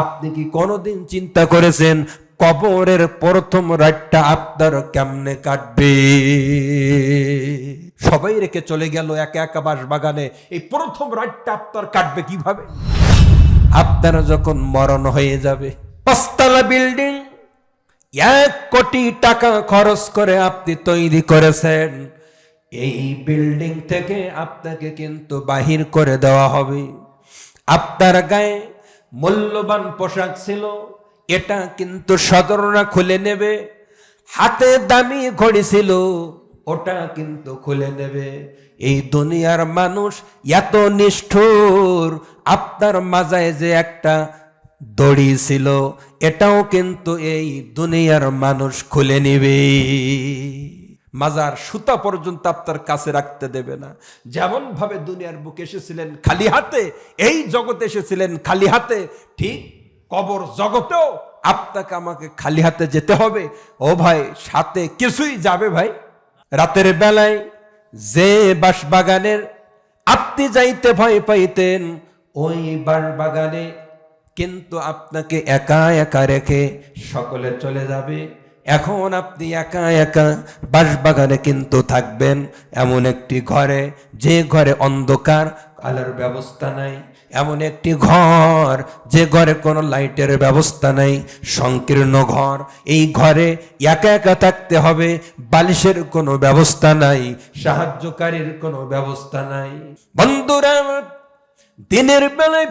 আপনি কি কোনোদিন চিন্তা করেছেন কবরের প্রথম রাতটা আপনার কেমনে কাটবে? সবাই রেখে চলে গেল একা একা বাস বাগানে এই প্রথম রাতটা আপনার কাটবে কীভাবে? আপনার যখন মরণ হয়ে যাবে, পাঁচতলা বিল্ডিং, এক কোটি টাকা খরচ করে আপনি তৈরি করেছেন। এই বিল্ডিং থেকে আপনাকে কিন্তু বাহির করে দেওয়া হবে। আপনার গায়ে মূল্যবান পোশাক ছিল, এটা কিন্তু সদরনা খুলে নেবে। হাতে দামি ঘড়ি ছিল, ওটা কিন্তু খুলে নেবে। এই দুনিয়ার মানুষ এত নিষ্ঠুর, আপনার মাজায় যে একটা দড়ি ছিল, এটাও কিন্তু এই দুনিয়ার মানুষ খুলে নিবে। মাজার সুতা পর্যন্ত আপনার কাছে রাখতে দেবে না। যেমন ভাবে দুনিয়ার বুকে এসেছিলেন খালি হাতে, এই জগতে এসেছিলেন খালি হাতে, ঠিক কবর জগতেও আপনাকে আমাকে খালি হাতে যেতে হবে। ও ভাই, সাথে কিছুই যাবে ভাই? রাতের বেলায় যে বাঁশবাগানের আপনি যাইতে ভয় পাইতেন, ওই বাঁশবাগানে কিন্তু আপনাকে একা একা রেখে সকলে চলে যাবে। এখন আপনি একা একা বাঁশবাগানে কিন্তু থাকবেন। এমন একটি ঘরে, যে ঘরে অন্ধকার আলোর ব্যবস্থা নাই। এমন একটি ঘর, যে ঘরে কোনো লাইটের ব্যবস্থা নাই। সংকীর্ণ ঘর, এই ঘরে একা একা থাকতে হবে। বালিশের কোনো ব্যবস্থা নাই, সাহায্যকারীর কোনো ব্যবস্থা নাই। বন্ধুরা, দিনের বেলায়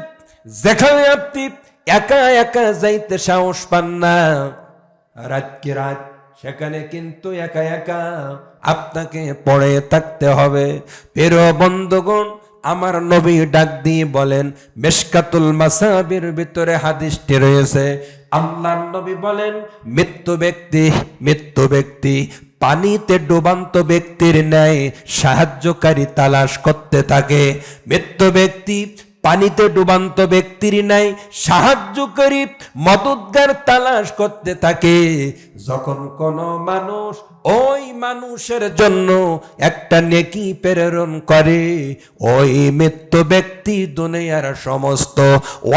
যেখানে আপনি একা একা যাইতে সাহস পান না। রাতকে রাত সেখানে কিন্তু একা একা আপনাকে পড়ে থাকতে হবে। পেরো বন্ধুগণ, আমার নবী ডাক দিয়ে বলেন, মেশকাতুল মাসাবির ভিতরে হাদিসটি রয়েছে। আল্লাহ নবী বলেন, মৃত্যু ব্যক্তি মৃত্যু ব্যক্তি, পানিতে ডুবান্ত ব্যক্তির ন্যায় সাহায্যকারী তালাশ করতে থাকে। মৃত্যু ব্যক্তি পানিতে ডুবান্ত ব্যক্তির নাই সাহায্যকারী মদতগার তালাশ করতে থাকে। যখন কোন মানুষ ওই মানুষের জন্য একটা নেকি প্রেরণ করে, ওই মৃত্যু ব্যক্তি দুনিয়ার সমস্ত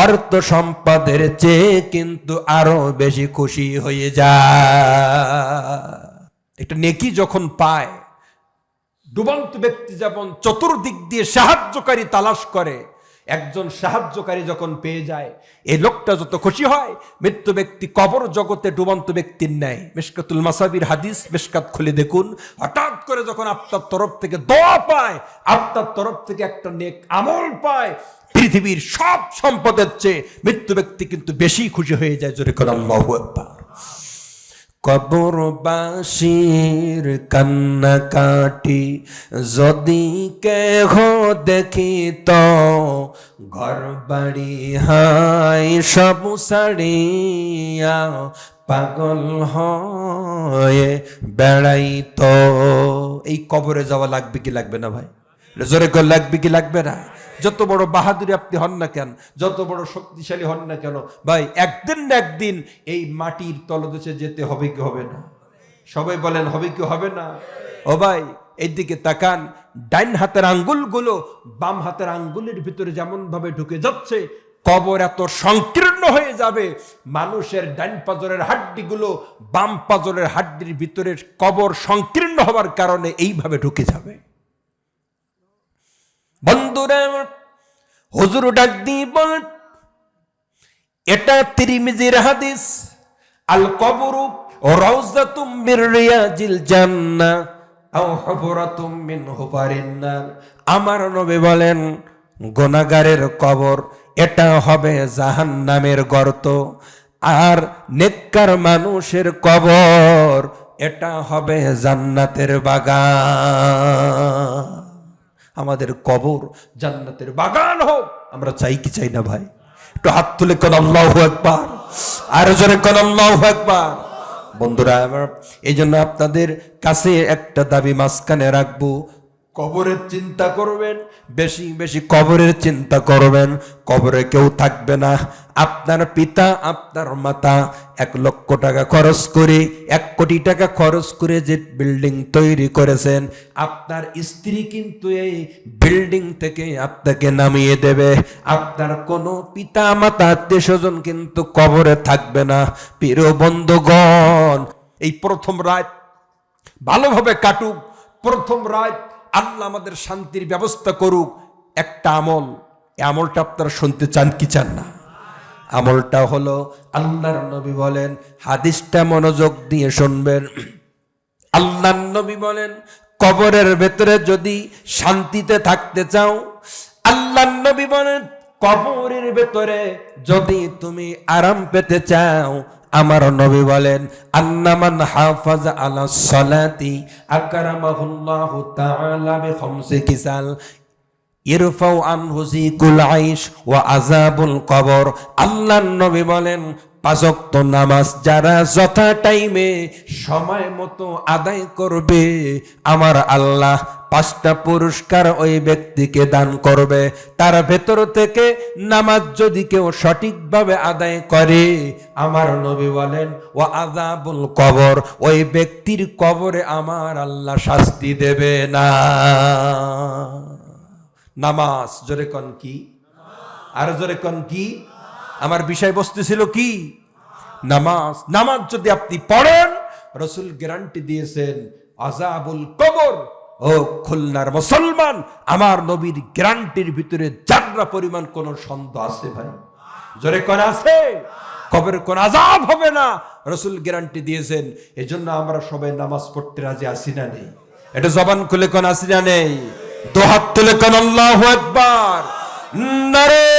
অর্থ সম্পদের চেয়ে কিন্তু আরও বেশি খুশি হয়ে যায়। একটা নেকি যখন পায়, ডুবন্ত ব্যক্তি যেমন চতুর্দিক দিয়ে সাহায্যকারী তালাশ করে একজন সাহায্যকারী যখন পেয়ে যায় এই লোকটা যত খুশি হয়, মৃত্যু ব্যক্তি কবর জগতে ডুবন্ত ব্যক্তির ন্যায়। মেশকাতুল মাসাবির হাদিস মেশকাত খুলে দেখুন। হঠাৎ করে যখন আপনার তরফ থেকে দোয়া পায় আপনার তরফ থেকে একটা নেক আমল পায়, পৃথিবীর সব সম্পদের চেয়ে মৃত্যু ব্যক্তি কিন্তু বেশি খুশি হয়ে যায়। জোরে করে, আল্লাহু কবরবাসীর কান্না কাটি যদি কেহ দেখিত ঘর বাড়ি হাই সব সারিয়া পাগল হয়ে বেড়াইত। এই কবরে যাওয়া লাগবে কি লাগবে না ভাই? জোরে করে, লাগবে কি লাগবে না? যত বড় বাহাদুরি আপনি হন না কেন, যত বড় শক্তিশালী হন না কেন, ভাই, একদিন না একদিন এই মাটির তলদেশে যেতে হবে কি হবে না? সবাই বলেন, হবে কি হবে না? ও ভাই, এইদিকে তাকান, ডাইন হাতের আঙ্গুলগুলো বাম হাতের আঙ্গুলের ভিতরে যেমন ভাবে ঢুকে যাচ্ছে, কবর এত সংকীর্ণ হয়ে যাবে, মানুষের ডাইন পাজরের হাড্ডিগুলো বাম পাজরের হাড্ডির ভিতরে কবর সংকীর্ণ হওয়ার কারণে এইভাবে ঢুকে যাবে। বন্ধুরা, হুজুর ডাক দিয়ে বলেন এটা তিরিমিজির হাদিস, আল কবরু রিয়াজিল আও আমার নবী বলেন গোনাগারের কবর, এটা হবে জাহান্নামের গর্ত। আর নেককার মানুষের কবর, এটা হবে জান্নাতের বাগান। আমাদের কবর জান্নাতের বাগান হোক। আমরা চাই কি চাই না ভাই? একটু হাত তুলে কোন একবার আর জোরে কোন একবার বন্ধুরা, আমার এই জন্য আপনাদের কাছে একটা দাবি মাঝখানে রাখব। কবরের চিন্তা করবেন, বেশি বেশি কবরের চিন্তা করবেন, কবরে কেউ থাকবে না। আপনার পিতা, আপনার মাতা, এক লক্ষ টাকা খরচ করে, এক কোটি টাকা খরচ করে যে বিল্ডিং তৈরি করেছেন, আপনার স্ত্রী কিন্তু এই বিল্ডিং থেকে আপনাকে নামিয়ে দেবে। আপনার কোনো পিতা, মাতা, আত্মীয় স্বজন কিন্তু কবরে থাকবে না। প্রিয় বন্ধুগণ, এই প্রথম রাত ভালোভাবে কাটুক। প্রথম রাত আল্লাহ আমাদের শান্তির ব্যবস্থা করুক, একটা আমল। আমলটা আপনারা শুনতে চান কি চান না? আমলটা হলো আল্লাহর নবী বলেন, হাদিসটা মনোযোগ দিয়ে শুনবেন। আল্লাহ নবী বলেন, কবরের ভেতরে যদি শান্তিতে থাকতে চাও আল্লাহ নবী বলেন, কবরের ভেতরে যদি তুমি আরাম পেতে চাও আমার নবী বলেন আন্নামান হাফাজ আলা সালাতি আকরামাহুল্লাহু তাআলা বি খামসি কিসাল। ইরফাউ আনহু জিকুল আইশ ওয়া আযাবুল কবর। আল্লাহর নবী বলেন পাঁচক্ত নামাজ যারা যথা টাইমে সময় মতো আদায় করবে, আমার আল্লাহ পাঁচটা পুরস্কার ওই ব্যক্তিকে দান করবে। তার ভেতর থেকে নামাজ যদি কেউ সঠিকভাবে আদায় করে, আমার নবী বলেন ও আজাবুল কবর ওই ব্যক্তির কবরে আমার আল্লাহ শাস্তি দেবে না। নামাজ, জোরে কন কি? আর জোরে কন কি? আমার বিষয়বস্তু ছিল কি? নামাজ। নামাজ যদি আপনি পড়েন, রসুল গ্যারান্টি দিয়েছেন আজাবুল কবর। ও খুলনার মুসলমান, আমার নবীর গ্যারান্টির ভিতরে যাত্রা পরিমাণ কোন সন্দেহ আছে ভাই? জোরে কোন আছে? কবরের কোন আজাব হবে না। রসুল গ্যারান্টি দিয়েছেন, এজন্য আমরা সবাই নামাজ পড়তে রাজি আসি না নেই। এটা জবান খুলে কোন আসি না নেই? দোহাত তুলে কোন আল্লাহ একবার নারে